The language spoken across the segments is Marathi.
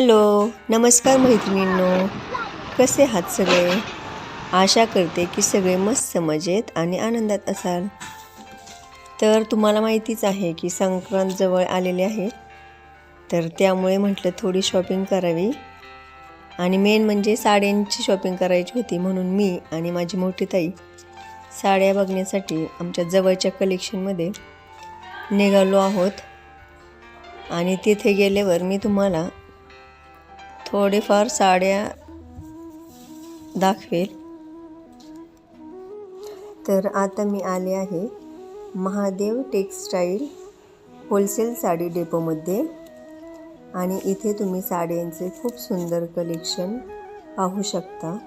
हॅलो नमस्कार मैत्रिणींनो. कसे आहात सगळे? आशा करते की सगळे मस्त मजेत आणि आनंदात असाल. तर तुम्हाला माहितीच आहे की संक्रांत जवळ आलेली आहे. तर त्यामुळे म्हटलं थोडी शॉपिंग करावी. आणि मेन म्हणजे साड्यांची शॉपिंग करायची होती म्हणून मी आणि माझी मोठी ताई साड्या बघण्यासाठी आमच्या जवळच्या कलेक्शनमध्ये निघालो आहोत. आणि तिथे गेल्यावर मी तुम्हाला थोडेफार साड्या दाखवेल. तर आता मी आले आहे महादेव टेक्स्टाईल होलसेल साडी डेपोमध्ये. आणि इथे तुम्ही साड्यांचे खूप सुंदर कलेक्शन पाहू शकता.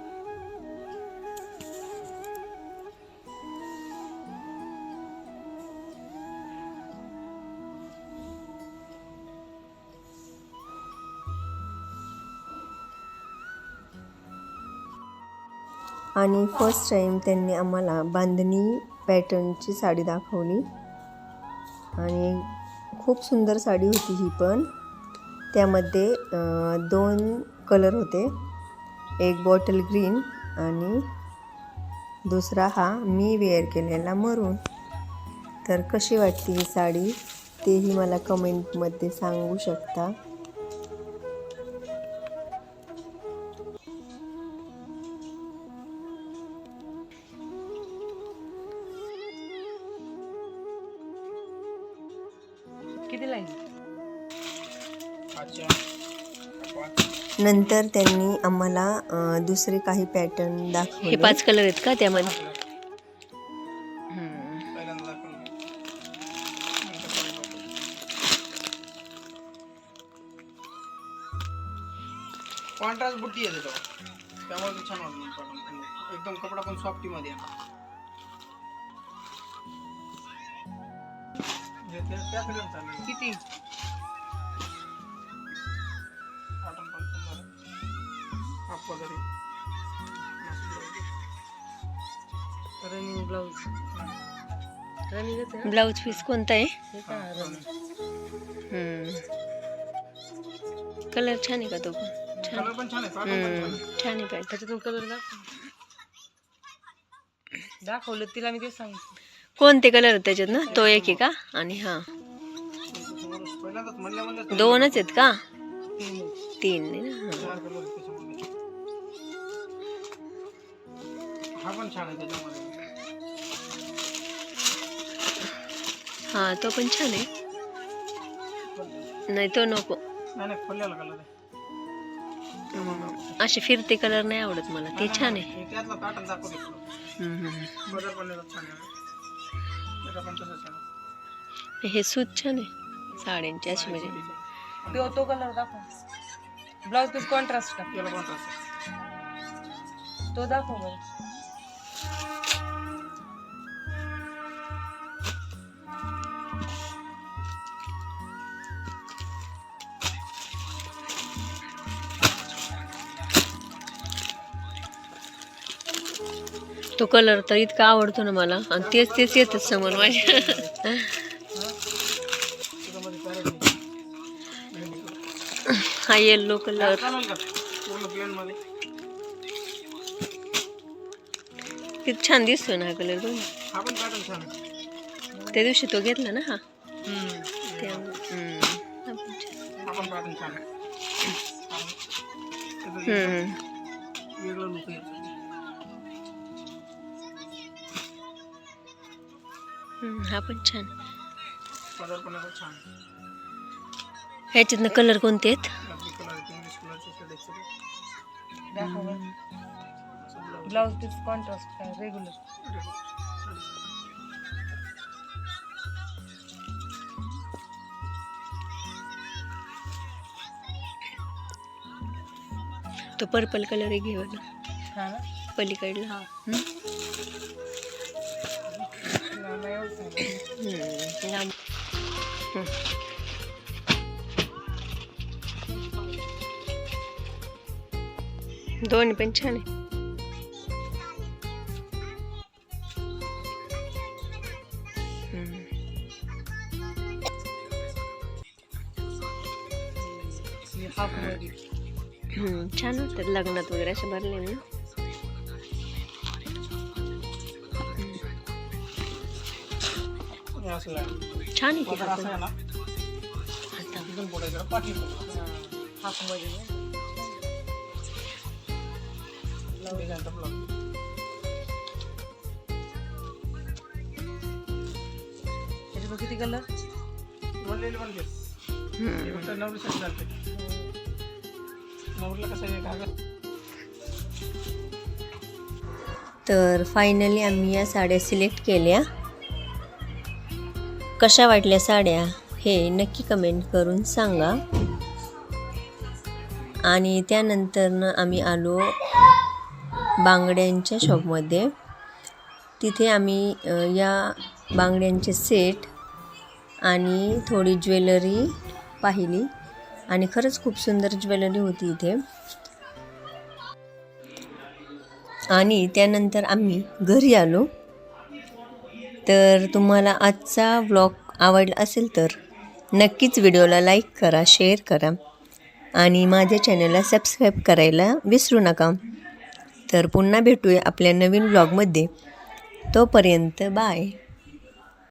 आणि फर्स्ट टाईम त्यांनी आम्हाला बांधणी पॅटर्नची साडी दाखवली. आणि खूप सुंदर साडी होती ही पण. त्यामध्ये दोन कलर होते. एक बॉटल ग्रीन आणि दुसरा हा मी वेअर केलेला मरून तर कशी वाटते ही साडी? तेही मला कमेंटमध्ये सांगू शकता. नंतर त्यांनी आम्हाला अं, दुसरे काही पॅटर्न हे दाखवले पाच कलर आहेत का त्यामध्ये? हम्म. कॉन्ट्रास्ट बुट्टी येते तो. त्यामुळे ते छान वाटतं. एकदम कपडा पण सॉफ्टी मध्ये आहे. Running blouse running blouse piece कोणता आहे? कलर छान आहे का तो पण? छान. छान आहे pattern पण छान हम्म, आहे. छान आहे पॅन्ट त्याच्यातून कलर दाखव. दाखवलं तिला मी तेच सांगितलं. कोणते कलर त्याच्यात ना? तो एक आहे का? आणि हा. दोनच आहेत का? तीन हा. तो पण छान आहे. नाही तो नको. असे फिरते कलर नाही आवडत मला. ते छान आहे. त्याचा छान आहे त्याचा पण तसंच आहे. हे सूत छान आहे साड्यांची अशी म्हणजे तो तो कलर दाखव. ब्लाउज पीस कॉन्ट्रास्ट टाक याला. तो दाखव बरं. तो कलर तर इतका आवडतो ना मला. आणि तेच तेच येतात समोर माझ्या. हा येल्लो कलर किती छान दिसतो ना हा कलर बघ. त्या दिवशी तो घेतला ना हा. हम्म. त्या- हा पण छान. कलर पण छान. ह्याच्यातनं कलर कोणते आहेत? ब्लाऊज ब्लाउज पीस कॉन्ट्रास्ट काय रेग्युलर तो पर्पल कलर आहे घेऊ ना हा ना? पलीकडला हा. हम्म. पण छान आहे छान वाटतात लग्नात वगैरे असे भरले ना छान आहे असं ना? पाठी हाफमध्ये त्याच्यात किती कलर. हे चालते नवरीला कसं आहे तर फायनली आम्ही या साड्या सिलेक्ट केल्या. कशा वाटल्या साड्या हे नक्की कमेंट करून सांगा. आणि त्यानंतरनं आम्ही आलो बांगड्यांच्या शॉपमध्ये तिथे आम्ही या बांगड्यांचे सेट आणि थोडी ज्वेलरी पाहिली. आणि खरंच खूप सुंदर ज्वेलरी होती इथे. आणि त्यानंतर आम्ही घरी आलो. तर तुम्हाला आजचा व्लॉग आवडला असेल तर नक्कीच व्हिडिओला लाईक करा शेअर करा आणि माझ्या चॅनलला सबस्क्राईब करायला विसरू नका. तर पुन्हा भेटूया आपल्या नवीन व्लॉगमध्ये तोपर्यंत बाय